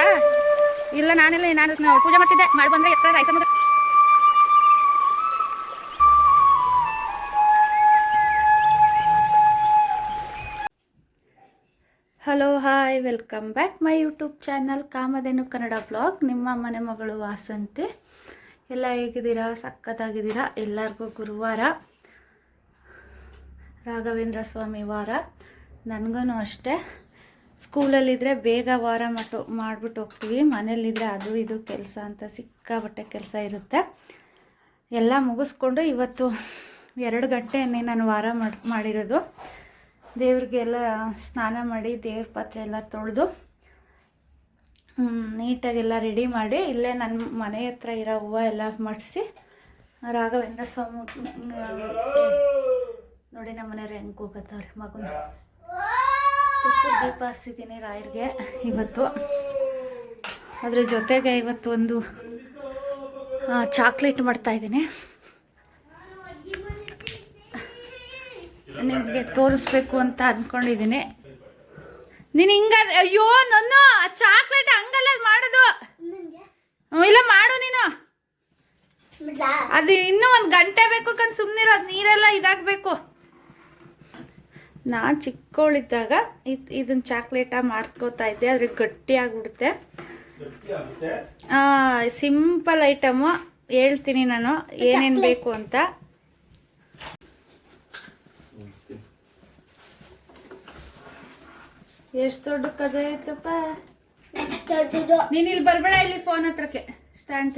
ಆಯ್ತಾ ಇಲ್ಲ, ನಾನಿಲ್ಲ ನಾನು ಪೂಜೆ ಮಾಡ್ತಿದ್ದೆ. ಮಾಡಿ ಬಂದ್ರೆ ಎತ್ತರ rice hello hi welcome back my YouTube channel Kamadhenu Kannada blog ನಿಮ್ಮ ಮನೆ ಮಗಳು ವಾಸಂತಿ. ಎಲ್ಲ ಹೇಗಿದ್ದೀರಾ? ಸಕ್ಕತ್ತಾಗಿದ್ದೀರಾ ಎಲ್ಲರಿಗೂ ಗುರುವಾರ. ರಾಘವೇಂದ್ರ ಸ್ವಾಮಿ ವಾರ. ನನಗೂ ಅಷ್ಟೇ. ಸ್ಕೂಲಲ್ಲಿದ್ದರೆ ಬೇಗ ವಾರ ಮಟ್ಟು ಮಾಡಿಬಿಟ್ಟು ಹೋಗ್ತೀವಿ. ಮನೇಲಿದ್ದರೆ ಅದು ಇದು ಕೆಲಸ ಅಂತ ಸಿಕ್ಕಾಬಟ್ಟೆ ಕೆಲಸ ಇರುತ್ತೆ. ಎಲ್ಲ ಮುಗಿಸ್ಕೊಂಡು ಇವತ್ತು ಎರಡು ಗಂಟೆಯನ್ನೇ ನಾನು ವಾರ ಮಾಡಿ, ಮಾಡಿರೋದು. ದೇವ್ರಿಗೆಲ್ಲ ಸ್ನಾನ ಮಾಡಿ ದೇವ್ರ ಪಾತ್ರೆ ಎಲ್ಲ ತೊಳೆದು ನೀಟಾಗೆಲ್ಲ ರೆಡಿ ಮಾಡಿ ಇಲ್ಲೇ ನನ್ನ ಮನೆ ಹತ್ರ ಇರೋ ಹೂವು ಎಲ್ಲ ಮಡಿಸಿ, ರಾಘವೇಂದ್ರ ಸ್ವಾಮಿ ನೋಡಿ ನಮ್ಮ ಮನೆಯವ್ರು ಹೆಂಗೆ ಹೋಗತ್ತವ್ರಿ ಮಗುನ ತುಪ್ಪದ ದೀಪ ಹಚ್ಚಿದ್ದೀನಿ ರಾಯರಿಗೆ ಇವತ್ತು. ಅದ್ರ ಜೊತೆಗೆ ಇವತ್ತು ಒಂದು ಚಾಕ್ಲೇಟ್ ಮಾಡ್ತಾ ಇದ್ದೀನಿ. ನಿಮಗೆ ತೋರಿಸ್ಬೇಕು ಅಂತ ಅಂದ್ಕೊಂಡಿದ್ದೀನಿ ನೀನು ಹಿಂಗ ಅಯ್ಯೋ ನನ್ನ ಚಾಕ್ಲೇಟ್ ಹಂಗಲ್ಲ ಮಾಡೋದು. ಇಲ್ಲ ಮಾಡು ನೀನು. ಅದು ಇನ್ನೂ ಒಂದು ಗಂಟೆ ಬೇಕು ಕಣ್ ಸುಮ್ಮನಿರೋ ಅದು ನೀರೆಲ್ಲ ಇದಾಗಬೇಕು. ನಾನು ಚಿಕ್ಕವಳಿದ್ದಾಗ ಇದು ಇದನ್ನ ಚಾಕ್ಲೇಟಾಗಿ ಮಾಡಿಸ್ಕೋತಾ ಇದ್ದೆ ಆದರೆ ಗಟ್ಟಿ ಆಗಿಬಿಡುತ್ತೆ ಸಿಂಪಲ್ ಐಟಮು ಹೇಳ್ತೀನಿ ನಾನು ಏನೇನು ಬೇಕು ಅಂತ. ಎಷ್ಟು ದೊಡ್ಡ ಕಜ ಐತಪ್ಪ ನೀನು ಇಲ್ಲಿ ಬರ್ಬೇಡ ಇಲ್ಲಿ ಫೋನ್ ಹತ್ರಕ್ಕೆ ಸ್ಟ್ಯಾಂಡ್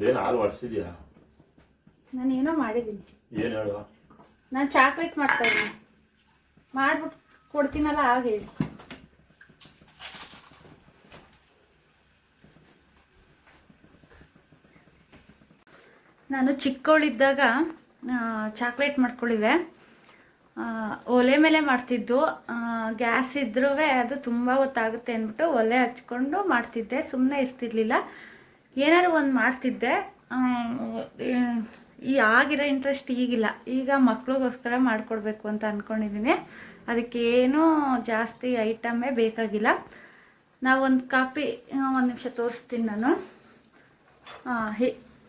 ಅದೇನು ಹಾಲು ಒಡಿಸಿದ್ಯಾ ನಾನು ಏನೋ ಮಾಡಿದ್ದೀನಿ. ಏನು ಹೇಳು ನಾನು ಚಾಕ್ಲೇಟ್ ಮಾಡ್ತಾ ಇದ್ದೀನಿ. ಮಾಡ್ಬಿಟ್ಟು ಕೊಡ್ತೀನಲ್ಲ ಆಗ ಹೇಳಿ. ನಾನು ಚಿಕ್ಕವಳಿದ್ದಾಗ ಚಾಕ್ಲೇಟ್ ಮಾಡ್ಕೊಳ್ಳಿವೆ ಒಲೆ ಮೇಲೆ ಮಾಡ್ತಿದ್ದು. ಗ್ಯಾಸ್ ಇದ್ರೂ ಅದು ತುಂಬ ಹೊತ್ತಾಗುತ್ತೆ ಅಂದ್ಬಿಟ್ಟು ಒಲೆ ಹಚ್ಕೊಂಡು ಮಾಡ್ತಿದ್ದೆ. ಸುಮ್ಮನೆ ಇರ್ತಿರ್ಲಿಲ್ಲ. ಏನಾದ್ರು ಒಂದು ಮಾಡ್ತಿದ್ದೆ ಈ- ಆಗಿರೋ ಇಂಟ್ರೆಸ್ಟ್ ಈಗಿಲ್ಲ. ಈಗ ಮಕ್ಳಿಗೋಸ್ಕರ ಮಾಡಿಕೊಡ್ಬೇಕು ಅಂತ ಅಂದ್ಕೊಂಡಿದ್ದೀನಿ ಅದಕ್ಕೇನು ಜಾಸ್ತಿ ಐಟಮ್ಮೇ ಬೇಕಾಗಿಲ್ಲ. ನಾವೊಂದು ಕಾಪಿ ಒಂದು ನಿಮಿಷ ತೋರಿಸ್ತೀನಿ ನಾನು.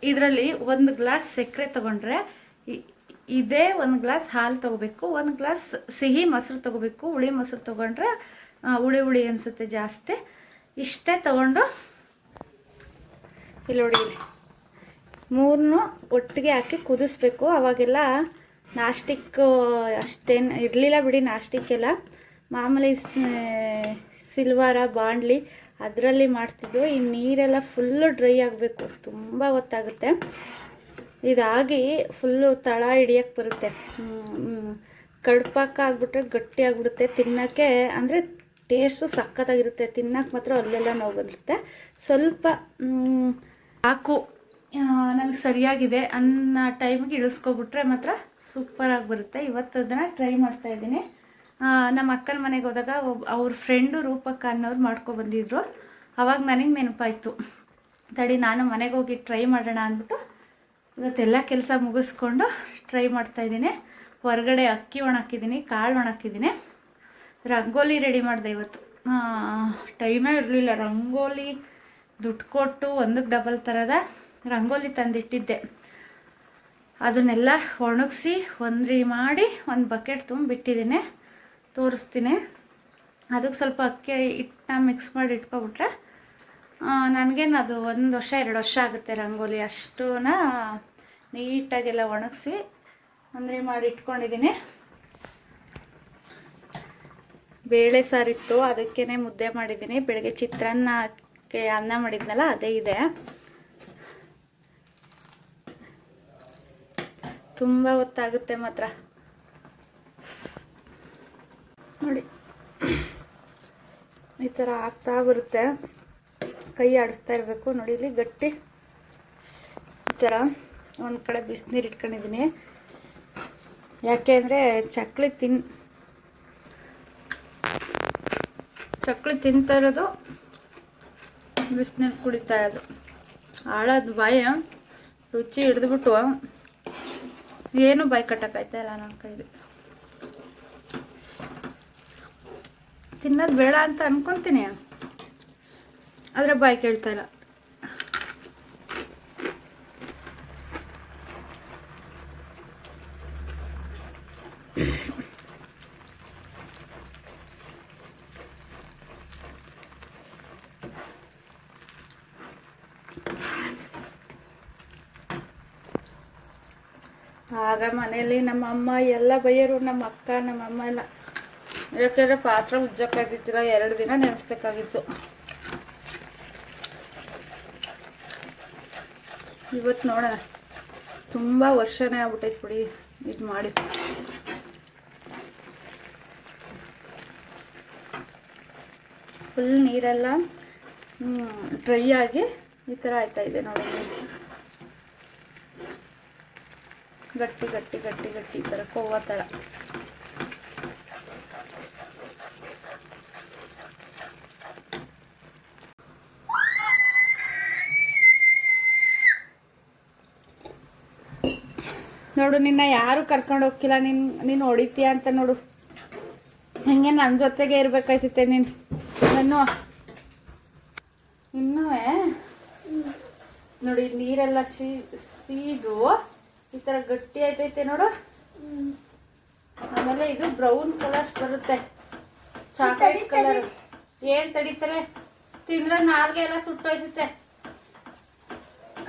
ಇದರಲ್ಲಿ ಒಂದು ಗ್ಲಾಸ್ ಸಕ್ಕರೆ ತೊಗೊಂಡ್ರೆ ಇದೇ ಒಂದು ಗ್ಲಾಸ್ ಹಾಲು ತೊಗೋಬೇಕು, ಒಂದು ಗ್ಲಾಸ್ ಸಿಹಿ ಮೊಸರು ತೊಗೋಬೇಕು, ಹುಳಿ ಮೊಸರು ತೊಗೊಂಡ್ರೆ ಹುಳಿ ಹುಳಿ ಅನಿಸುತ್ತೆ ಜಾಸ್ತಿ. ಇಷ್ಟೇ ತಗೊಂಡು ಇಲ್ಲಿ ನೋಡಿ ಇಲ್ಲಿ. ಮೂರನ್ನು ಒಟ್ಟಿಗೆ ಹಾಕಿ ಕುದಿಸ್ಬೇಕು. ಅವಾಗೆಲ್ಲ ನಾಸ್ಟಿಕ್ ಅಷ್ಟೇನು ಇರಲಿಲ್ಲ ಬಿಡಿ ನಾಸ್ಟಿಕ್ಕೆಲ್ಲ ಮಾಮೂಲಿ ಸಿಲ್ವಾರ, ಬಾಂಡ್ಲಿ ಅದರಲ್ಲಿ ಮಾಡ್ತಿದ್ವು. ಈ ನೀರೆಲ್ಲ ಫುಲ್ಲು ಡ್ರೈ ಆಗಬೇಕು. ತುಂಬ ಹೊತ್ತಾಗುತ್ತೆ. ಇದಾಗಿ ಫುಲ್ಲು ತಳ ಹಿಡಿಯಕ್ಕೆ ಬರುತ್ತೆ. ಕಡ್ಪಾಕ ಆಗಿಬಿಟ್ರೆ ಗಟ್ಟಿ ಆಗಿಬಿಡುತ್ತೆ. ತಿನ್ನೋಕ್ಕೆ ಅಂದರೆ ಟೇಸ್ಟು ಸಖತ್ತಾಗಿರುತ್ತೆ. ತಿನ್ನಕ್ಕೆ ಮಾತ್ರ ಅಲ್ಲೆಲ್ಲ ನೋವು ಬರುತ್ತೆ. ಸ್ವಲ್ಪ ಸಾಕು. ನಮಗೆ ಸರಿಯಾಗಿದೆ. ಅನ್ನೋ ಟೈಮಿಗೆ ಇಳಿಸ್ಕೊಬಿಟ್ರೆ ಮಾತ್ರ ಸೂಪರಾಗಿ ಬರುತ್ತೆ. ಇವತ್ತು ಅದನ್ನು ಟ್ರೈ ಮಾಡ್ತಾ ಇದ್ದೀನಿ. ನಮ್ಮ ಅಕ್ಕನ ಮನೆಗೆ ಹೋದಾಗ ಅವ್ರ ಫ್ರೆಂಡು ರೂಪಕ್ಕ ಅನ್ನೋರು ಮಾಡ್ಕೊ ಬಂದಿದ್ರು. ಅವಾಗ ನನಗೆ ನೆನಪಾಯಿತು. ತಡಿ ನಾನು ಮನೆಗೆ ಹೋಗಿ ಟ್ರೈ ಮಾಡೋಣ ಅಂದ್ಬಿಟ್ಟು ಇವತ್ತೆಲ್ಲ ಕೆಲಸ ಮುಗಿಸ್ಕೊಂಡು ಟ್ರೈ ಮಾಡ್ತಾ ಇದ್ದೀನಿ. ಹೊರಗಡೆ ಅಕ್ಕಿ ಒಣಕಿದ್ದೀನಿ ಕಾಳು ಒಣಕಿದ್ದೀನಿ ರಂಗೋಲಿ ರೆಡಿ ಮಾಡಿದೆ ಇವತ್ತು. ಟೈಮೇ ಇರಲಿಲ್ಲ. ರಂಗೋಲಿ ದುಡ್ಡು ಕೊಟ್ಟು ಒಂದಕ್ಕೆ ಡಬಲ್ ಥರದ ರಂಗೋಲಿ ತಂದಿಟ್ಟಿದ್ದೆ. ಅದನ್ನೆಲ್ಲ ಒಣಗಿಸಿ ಒಂದ್ರಿ ಮಾಡಿ ಒಂದು ಬಕೆಟ್ ತುಂಬಿಟ್ಟಿದ್ದೀನಿ. ತೋರಿಸ್ತೀನಿ. ಅದಕ್ಕೆ ಸ್ವಲ್ಪ ಅಕ್ಕಿ ಹಿಟ್ಟನ್ನ ಮಿಕ್ಸ್ ಮಾಡಿ ಇಟ್ಕೊಬಿಟ್ರೆ ನನಗೇನು ಅದು ಒಂದು ವರ್ಷ, ಎರಡು ವರ್ಷ ಆಗುತ್ತೆ ರಂಗೋಲಿ ಅಷ್ಟೂನ ನೀಟಾಗೆಲ್ಲ ಒಣಗಿಸಿ ಒಂದ್ರಿ ಮಾಡಿ ಇಟ್ಕೊಂಡಿದ್ದೀನಿ. ಬೇಳೆ ಸಾರಿತ್ತು ಅದಕ್ಕೇ ಮುದ್ದೆ ಮಾಡಿದ್ದೀನಿ. ಬೆಳಗ್ಗೆ ಚಿತ್ರಾನ್ನಕ್ಕೆ ಅನ್ನ ಮಾಡಿದ್ನಲ್ಲ, ಅದೇ ಇದೆ. ತುಂಬ ಹೊತ್ತಾಗುತ್ತೆ ಮಾತ್ರ. ನೋಡಿ. ಈ ಥರ ಆಗ್ತಾ ಬರುತ್ತೆ. ಕೈ ಆಡಿಸ್ತಾ ಇರಬೇಕು. ನೋಡಿ, ಇಲ್ಲಿ ಗಟ್ಟಿ ಈ ಥರ ಒಂದು ಕಡೆ ಬಿಸಿನೀರು ಇಟ್ಕೊಂಡಿದ್ದೀನಿ ಯಾಕೆ ಅಂದರೆ ಚಕ್ಲಿ ತಿನ್, ಚಕ್ಲಿ ತಿಂತಾ ಇರೋದು ಬಿಸಿನೀರು ಕುಡಿತಾ ಇದ್ರು ಹಾಳಾದ ಭಯ ರುಚಿ ಹಿಡಿದ್ಬಿಟ್ಟು ಏನು ಬಾಯಿ ಕಟ್ಟಕ್ಕಾಯ್ತಾ ಇಲ್ಲ ನನ್ನ ಕೈಲಿ. ತಿನ್ನೋದು ಬೇಡ ಅಂತ ಅನ್ಕೊಂತೀನಿ. ಆದರೆ ಬಾಯಿ ಕೇಳ್ತಾ ಇಲ್ಲ. ಆಗ ಮನೆಯಲ್ಲಿ ನಮ್ಮ ಅಮ್ಮ, ಎಲ್ಲ ಬೈಯರು, ನಮ್ಮ ಅಕ್ಕ, ನಮ್ಮ ಅಮ್ಮ ಎಲ್ಲ ಯಾಕೆಂದರೆ ಪಾತ್ರ ಉಜ್ಜಕ್ಕಾಗಿತ್ತಿಲ್ಲ ಎರಡು ದಿನ ನೆನೆಸ್ಬೇಕಾಗಿತ್ತು. ಇವತ್ತು ನೋಡೋಣ. ತುಂಬ ವರ್ಷನೇ ಆಗ್ಬಿಟ್ಟೈತೆ ಬಿಡಿ, ಇದು ಮಾಡಿ. ಫುಲ್ ನೀರೆಲ್ಲ ಡ್ರೈ ಆಗಿ ಈ ಥರ ಆಯ್ತಾ ಇದೆ ನೋಡಿ. ಗಟ್ಟಿ ಗಟ್ಟಿ ಗಟ್ಟಿ ಗಟ್ಟಿ ಈ ಥರ ಕೋವ ಥರ ನೋಡು, ನಿನ್ನ ಯಾರು ಕರ್ಕೊಂಡು ಹೋಗ್ತಿಲ್ಲ ನಿನ್, ನೀನು ಹೊಡಿತೀಯ ಅಂತ ನೋಡು. ಹಿಂಗೆ ನನ್ನ ಜೊತೆಗೆ ಇರ್ಬೇಕಾಯ್ತೈತೆ ನೀನು. ನಾನು ಇನ್ನೂ ನೋಡಿ ನೀರೆಲ್ಲ ಸೀ ಸೀದು. ಈ ತರ ಗಟ್ಟಿ ಆಯ್ತೈತೆ ನೋಡು. ಆಮೇಲೆ ಇದು ಬ್ರೌನ್ ಕಲರ್ ಬರುತ್ತೆ. ಚಾಕ್ಲೇಟ್ ಕಲರ್ ಏನ್ ತಡಿತಾರೆ ತಿಂದ್ರೆ ನಾಲ್ಗೆ ಎಲ್ಲ ಸುಟ್ಟೋಯ್ತೈತೆ.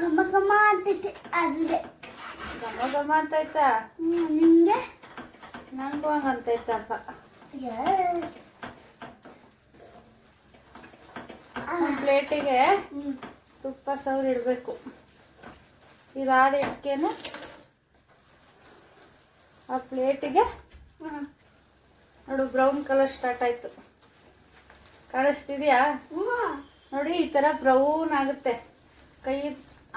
ಘಮ ಘಮ ಅಂತೈತೆ ಅದೇ. ಘಮ ಘಮ ಅಂತ ನಿಮ್ಗೆ ನಿಂಗೆ? ನಂಗೂ ಹಂಗ ಅಂತೈತಪ್ಪ. ಪ್ಲೇಟಿಗೆ ತುಪ್ಪ ಸವ್ರು ಇಡಬೇಕು. ಇದಾದ ಇಟ್ಕೇನೆ ಆ ಪ್ಲೇಟಿಗೆ ನೋಡು ಬ್ರೌನ್ ಕಲರ್ ಸ್ಟಾರ್ಟ್ ಆಯ್ತು. ಕಾಣಿಸ್ತಿದ್ಯಾ? ನೋಡಿ ಈ ಥರ ಬ್ರೌನ್ ಆಗುತ್ತೆ. ಕೈ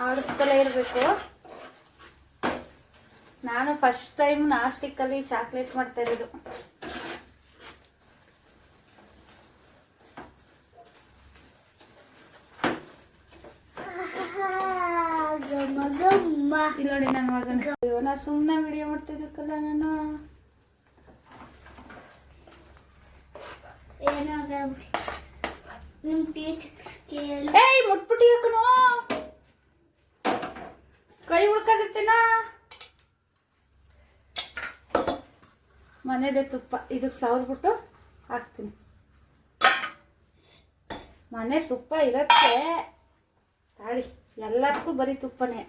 ಆಡಿಸ್ತಲೇ ಇರಬೇಕು. ನಾನು ಫಸ್ಟ್ ಟೈಮ್ ನಾಸ್ಟಿಕ್ಕಲ್ಲಿ ಚಾಕ್ಲೇಟ್ ಮಾಡ್ತಾ ಇರೋದು ಘಮ ಘಮ ಇಲ್ಲಿ ನೋಡಿ ನನ್ನ ಮಗನ ನಾ ಸುಮ್ಮನೆ ವಿಡಿಯೋ ಮಾಡ್ತಿದ್ದಕ್ಕಲ್ಲ ನಾನು. ಏನಾಗ ನಿಮ್ ಟೀಚರ್ಸ್ ಕೇಳಿ ಏಯ್, ಮುಟ್ಬಿಟ್ಟಿ ಹಾಕನು ಕೈ ಉಳ್ಕದಿತ್ತೇನ? ಮನೆದೆ ತುಪ್ಪ, ಇದಕ್ಕೆ ಸವರ್ಬಿಟ್ಟು ಹಾಕ್ತೀನಿ. ಮನೆ ತುಪ್ಪ ಇರತ್ತೆ. ತಾಳಿ, ಎಲ್ಲದಕ್ಕೂ ಬರೀ ತುಪ್ಪನೇ.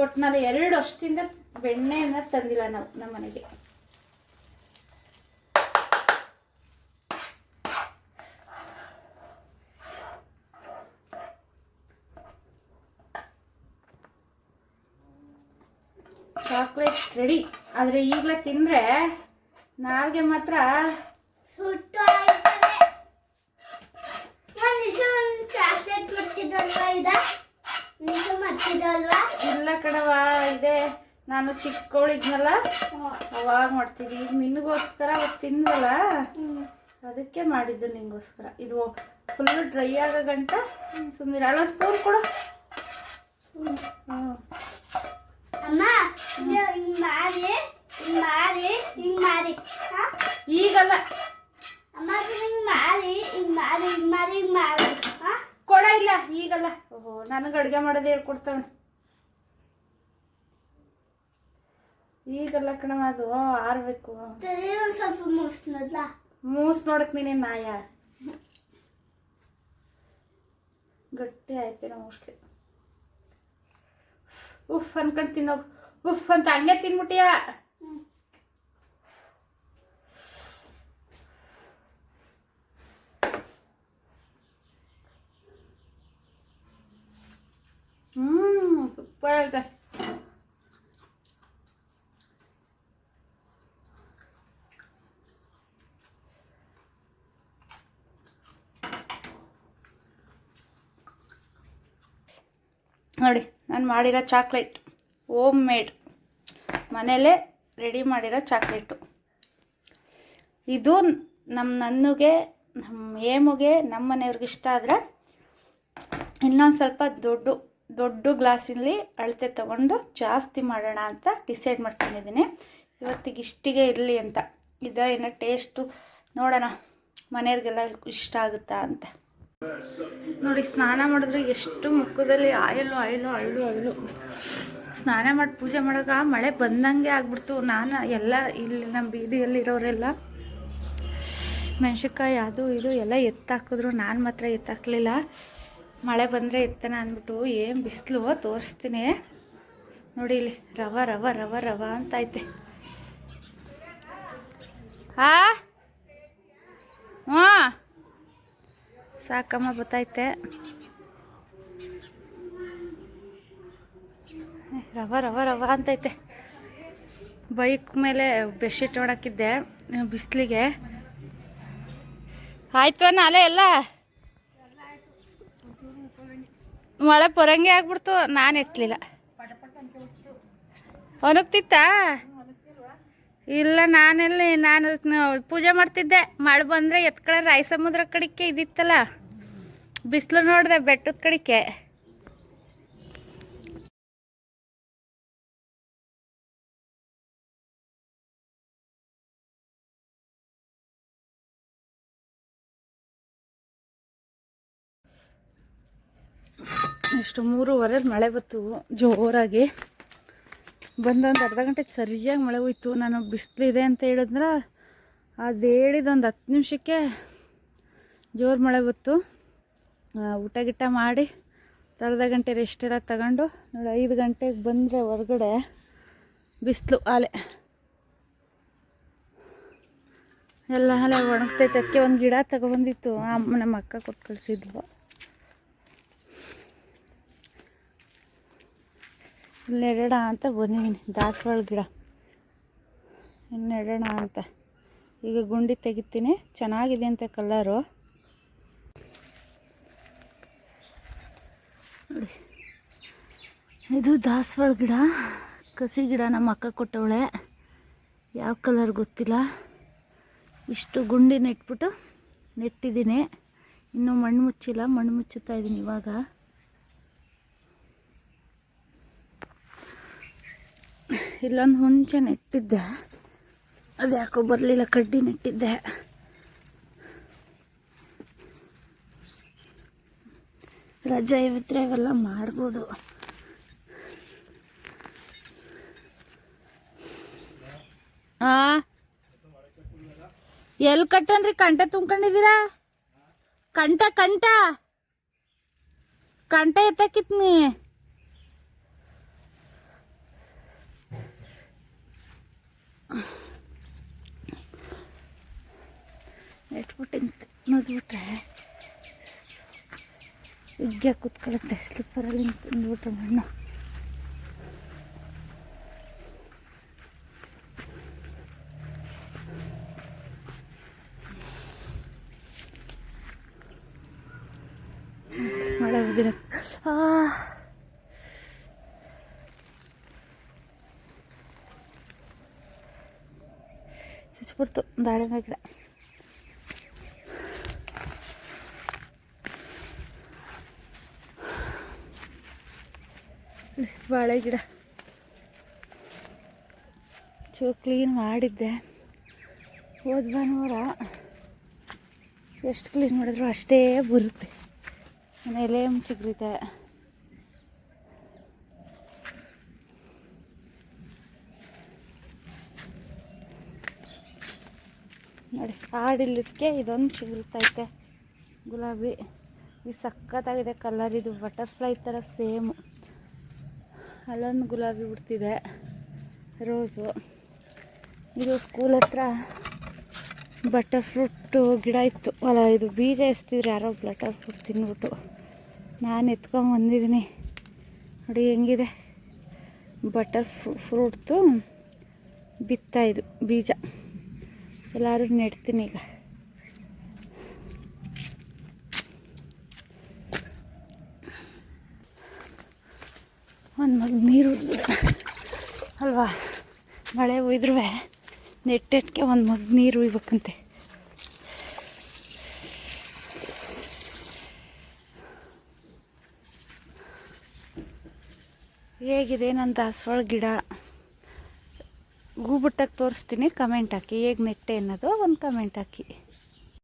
ಒಟ್ನಲ್ಲಿ ಎರಡು ವರ್ಷದಿಂದ ಬೆಣ್ಣೆಯನ್ನು ತಂದಿಲ್ಲ ನಾವು ನಮ್ಮ ಮನೆಗೆ ಚಾಕ್ಲೇಟ್ ರೆಡಿ. ಆದರೆ ಈಗಲೇ ತಿಂದರೆ ನಾಲ್ಗೆ ಮಾತ್ರ ಇಲ್ಲ ಕಡವ ಇದೆ. ನಾನು ಚಿಕ್ಕವಳಿದ್ನಲ್ಲ ಅವಾಗ ಮಾಡ್ತೀವಿ ಈಗ ನಿನಗೋಸ್ಕರ ಅವತ್ತು ಅದಕ್ಕೆ ಮಾಡಿದ್ದು ನಿಂಗೋಸ್ಕರ ಇದು ಫುಲ್ ಡ್ರೈ ಆಗೋ ಗಂಟ ಸುಮ್ಮನೆ ಅಲ್ಲ ಸ್ಪೂನ್ ಕೊಡು. ಹ್ಞೂ ಅಮ್ಮ ಇದು ಹಿಂಗ್ ಮಾಡಿ ಹಿಂಗ್ ಮಾಡಿ ಹಿಂಗ್ ಮಾಡಿ ಹಾ ಈಗಲ್ಲ ಅಮ್ಮ ಇದು ಹಿಂಗ್ ಮಾಡಿ ಹಿಂಗ್ ಮಾಡಿ ಹಿಂಗ್ ಮಾಡಿ ಹಿಂಗ್ ಮಾಡಿ ಹಾ ಕೊಡ ಇಲ್ಲ ಈಗಲ್ಲ ಓಹೋ ನನಗೆ ಅಡುಗೆ ಮಾಡೋದು ಹೇಳ್ಕೊಡ್ತಾವೆ ಈಗಲ್ಲ ಕಣವ ಅದು ಆರ್ಬೇಕು ಸ್ವಲ್ಪ ಮುಸ್ನದ್ಲ ಮೂಸ್ ನೋಡಕ್ ನೀನೇ ನಾಯ? ಗಟ್ಟಿ ಆಯ್ತೇನೋ ಮೋಸ್ಟ್ಲಿ. ಉಫ್ ಅನ್ಕೊಂಡ್ ತಿನ್ನೋಗ ಉಫ್ ಅಂತ ಹಂಗೆ ತಿನ್ಬಿಟ್ಟಿಯ? ಸೂಪರ್ ನೋಡಿ, ನಾನು ಮಾಡಿರೋ ಚಾಕ್ಲೇಟ್ ಓಮ್ ಮೇಡ್ ಮನೇಲೆ ರೆಡಿ ಮಾಡಿರೋ ಚಾಕ್ಲೇಟು. ಇದು ನಮ್ಮ ನನ್ನಗೆ ನಮ್ಮ ಏಮುಗೆ ನಮ್ಮ ಮನೆಯವ್ರಿಗೆ ಇಷ್ಟ ಆದರೆ ಇನ್ನೊಂದು ಸ್ವಲ್ಪ ದೊಡ್ಡ ದೊಡ್ಡ ಗ್ಲಾಸಲ್ಲಿ ಅಳತೆ ತಗೊಂಡು ಜಾಸ್ತಿ ಮಾಡೋಣ ಅಂತ ಡಿಸೈಡ್ ಮಾಡ್ಕೊಂಡಿದ್ದೀನಿ. ಇವತ್ತಿಗೆ ಇಷ್ಟಿಗೆ ಇರಲಿ ಅಂತ. ಇದು ಏನೋ ಟೇಸ್ಟು. ನೋಡೋಣ, ಮನೆಯವ್ರಿಗೆಲ್ಲ ಇಷ್ಟ ಆಗುತ್ತಾ ಅಂತ. ನೋಡಿ, ಸ್ನಾನ ಮಾಡಿದ್ರೆ ಎಷ್ಟು ಮುಖದಲ್ಲಿ ಆಯಲು ಆಯಲು, ಅಳ್ಳು ಅಳ್ಳು. ಸ್ನಾನ ಮಾಡಿ ಪೂಜೆ ಮಾಡೋಕೆ ಮಳೆ ಬಂದಂಗೆ ಆಗ್ಬಿಡ್ತು. ನಾನು ಎಲ್ಲ ಇಲ್ಲಿ ನಮ್ಮ ಬೀದಿಯಲ್ಲಿರೋರೆಲ್ಲ ಮೆಣಸಿನ್ಕಾಯಿ, ಅದು, ಇದು ಎಲ್ಲ ಎತ್ತಾಕಿದ್ರು. ನಾನು ಮಾತ್ರ ಎತ್ತಾಕಲಿಲ್ಲ. ಮಳೆ ಬಂದರೆ ಎತ್ತನ ಅಂದ್ಬಿಟ್ಟು ಏನು ಬಿಸಿಲು ತೋರಿಸ್ತೀನಿ. ನೋಡಿ ಇಲ್ಲಿ ರವ ರವ ರವ ರವ ಅಂತ ಐತೆ. ಹಾ ಹ್ಞೂ. ಸಾಕಮ್ಮ ಬತ್ತೈತೆ. ರವ ರವ ರವ ಅಂತೈತೆ ಬೈಕ್ ಮೇಲೆ ಬೆಡ್ಶೀಟ್ ನೋಡಕ್ಕಿದ್ದೆ, ಬಿಸಿಲಿಗೆ. ಆಯ್ತು ನಾಳೆ ಎಲ್ಲ? ಮಳೆ ಪೊರಂಗಿ ಆಗ್ಬಿಡ್ತು, ನಾನು ಎತ್ತಲಿಲ್ಲ ಒಣಗ್ತಿತ್ತ? ಇಲ್ಲ, ನಾನೆಲ್ಲಿ, ನಾನು ಪೂಜೆ ಮಾಡ್ತಿದ್ದೆ. ಮಳೆ ಬಂದರೆ ಎತ್ಕಡೆ ರಾಯ ಸಮುದ್ರ ಕಡಿಕೆ ಇದಿತ್ತಲ್ಲ, ಬಿಸಿಲು ನೋಡಿದೆ ಬೆಟ್ಟದ ಕಡೆಗೆ ಎಷ್ಟು ಮೂರುವರೆ ಮಳೆ ಬತ್ತು ಜೋರಾಗಿ. ಬಂದೊಂದು ಅರ್ಧ ಗಂಟೆಗೆ ಸರಿಯಾಗಿ ಮಳೆ ಹೋಯ್ತು. ನಾನು ಬಿಸಿಲಿದೆ ಅಂತ ಹೇಳಿದ್ರೆ ಅದು ಹೇಳಿದೊಂದು ಹತ್ತು ನಿಮಿಷಕ್ಕೆ ಜೋರು ಮಳೆ ಬತ್ತು ಊಟ ಗಿಟ್ಟ ಮಾಡಿ ಅರ್ಧ ಗಂಟೆ ರೆಸ್ಟ್ ಎಲ್ಲ ತಗೊಂಡು, ನೋಡಿ ಐದು ಗಂಟೆಗೆ ಬಂದರೆ ಹೊರಗಡೆ ಬಿಸಿಲು, ಆಲೆ. ಎಲ್ಲ ಅಲೆ ಒಣಗ್ತೈತೆ. ಅದಕ್ಕೆ ಒಂದು ಗಿಡ ತಗೊಬಂದಿತ್ತು. ಅಮ್ಮ ನಮ್ಮ ಅಕ್ಕ ಕೊಟ್ಟು ಕಳಿಸಿದ್ಲು. ನೆಡೋಣ ಅಂತ ಬಂದಿದ್ದೀನಿ. ದಾಸವಾಳ ಗಿಡ. ನೆಡೋಣ ಅಂತ. ಈಗ ಗುಂಡಿ ತೆಗಿತೀನಿ. ಚೆನ್ನಾಗಿದೆ ಅಂತ ಕಲರು. ಇದು ದಾಸವಾಳ ಗಿಡ. ಕಸಿ ಗಿಡ ನಮ್ಮ ಅಕ್ಕ ಕೊಟ್ಟವಳೆ. ಯಾವ ಕಲರ್ ಗೊತ್ತಿಲ್ಲ. ಇಷ್ಟು ಗುಂಡಿ ನೆಟ್ಬಿಟ್ಟು ನೆಟ್ಟಿದ್ದೀನಿ. ಇನ್ನೂ ಮಣ್ಣು ಮುಚ್ಚಿಲ್ಲ. ಮಣ್ಣು ಮುಚ್ಚುತ್ತಾ ಇದ್ದೀನಿ ಇವಾಗ. ಇಲ್ಲೊಂದು ಹುಂಚೆ ನೆಟ್ಟಿದ್ದೆ. ಅದು ಯಾಕೋ ಬರಲಿಲ್ಲ, ಕಡ್ಡಿ ನೆಟ್ಟಿದ್ದೆ. ರಜೆ ಇವಿದ್ರೆ ಇವೆಲ್ಲ ಮಾಡ್ಬೋದು. ಆ? ಎಲ್ಲಿ ಕಟ್ಟನ್ರಿ? ಕಂಟ ತುಂಬ್ಕೊಂಡಿದ್ದೀರಾ? ಕಂಟ ಕಂಟ ಕಂಟ ಎತ್ತಕ್ಕಿತ್ನಿ ನೋಡ್ಬಿಟ್ರೆ ಹಿಗ್ಗ ಕೂತ್ಕೊಳ್ಳುತ್ತೆ ಸ್ಲಿಪ್ಪರಲ್ಲಿ ತಿಂದ್ಬಿಟ್ರೆ ಮಣ್ಣು. ಮಳೆ ಹೋಗಿರ ಆ. ಚುಚ್ಬಿಡ್ತು ದಾಳಿಂಬೆ ಗಿಡ. ಬಾಳೆ ಗಿಡ. ಚೂ ಕ್ಲೀನ್ ಮಾಡಿದ್ದೆ. ಹೋದ ಭಾನುವಾರ ಎಷ್ಟು ಕ್ಲೀನ್ ಮಾಡಿದ್ರು ಅಷ್ಟೇ ಬರುತ್ತೆ. ಮನೆಯಲ್ಲೇ ಮುಚ್ಚಿಗ್ರಿದೆ ನೋಡಿ ಆಡಿಲ್ಲದಕ್ಕೆ ಇದೊಂದು ಚಿಗುರ್ತೈತೆ. ಗುಲಾಬಿ. ಇದು ಸಖತ್ತಾಗಿದೆ ಕಲರ್ ಇದು ಬಟರ್ಫ್ಲೈ ಥರ ಸೇಮು ಅಲ್ಲೊಂದು ಗುಲಾಬಿ ಬಿಡ್ತಿದೆ ರೋಸು. ಇದು ಸ್ಕೂಲ್ ಹತ್ರ ಬಟರ್ ಫ್ರೂಟ್ ಗಿಡ ಇತ್ತು. ಅಲ್ಲ, ಇದು ಬೀಜ ಎಸ್ತಿದ್ರು ಯಾರೋ ಬಟರ್ ಫ್ರೂಟ್ ತಿಂದ್ಬಿಟ್ಟು ನಾನು ಎತ್ಕೊಂಡು ಬಂದಿದ್ದೀನಿ. ನೋಡಿ ಹೆಂಗಿದೆ. ಬಟರ್ ಫ್ರೂಟ್ದು ಬಿತ್ತಾ ಇದು ಬೀಜ. ಎಲ್ಲರೂ ನೆಡ್ತೀನಿ ಈಗ. ಒಂದು ಮಗ ನೀರು ಅಲ್ವಾ? ಮಳೆ ಒಯ್ದ್ರೂ ನೆಟ್ಟೆಟ್ಟಕ್ಕೆ ಒಂದು ಮಗ ನೀರು ಉಯ್ಬೇಕಂತೆ. ಹೇಗಿದೆ ನನ್ನ ದಾಸವಾಳ ಗಿಡ? ಗೂಬುಟ್ಟಕ್ಕೆ ತೋರಿಸ್ತೀನಿ ಕಮೆಂಟ್ ಹಾಕಿ. ಹೇಗೆ ನೆಟ್ಟೆ ಅನ್ನೋದು ಒಂದು ಕಮೆಂಟ್ ಹಾಕಿ.